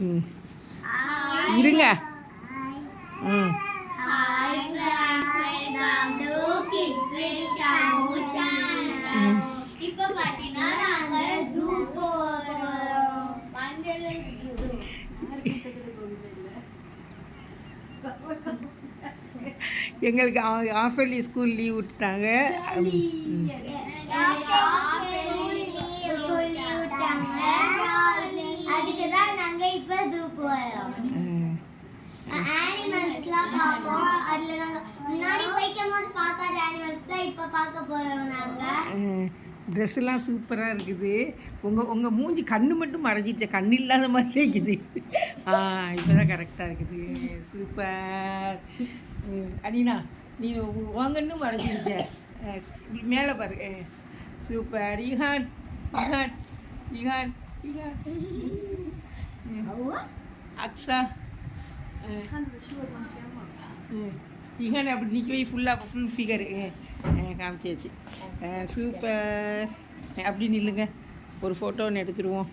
ம். இருங்க. ம். இப்போ பார்த்தீங்கன்னா நாங்க ஜூ ஜூ எங்களுக்கு ஆஃபர்லி ஸ்கூல் லீவ் விட்டுட்டாங்க ம். அதுக்கு தான் நாங்க இப்ப ஜூ போறோம். ம். அனிமல்ஸ்லாம் பார்ப்போம். அதுல நாங்க முன்னாடி போய்க்கும் போது பார்க்காத அனிமல்ஸ் தான் இப்ப பார்க்க போறோம் நாங்க. ட்ரெஸ்ஸெல்லாம் சூப்பராக இருக்குது. உங்கள் உங்கள் மூஞ்சி கண்ணு மட்டும் மறைஞ்சிச்ச கண் இல்லாத மாதிரி இருக்குது. ஆ இப்போ தான் கரெக்டாக இருக்குது. சூப்பர். ம், அனினா நீ வாங்கன்னு மறைஞ்சிருச்ச மேலே பாரு. Super. Ilhan Ilhan Ilhan Ilhan ம், அக்ஸா ம். அப்படி நிற்க போய் ஃபுல்லாக ஃபுல் ஃபிகரு காமிச்சாச்சு. சூப்பர் அப்படி நில்லுங்க. ஒரு ஃபோட்டோ ஒன்று எடுத்துடுவோம்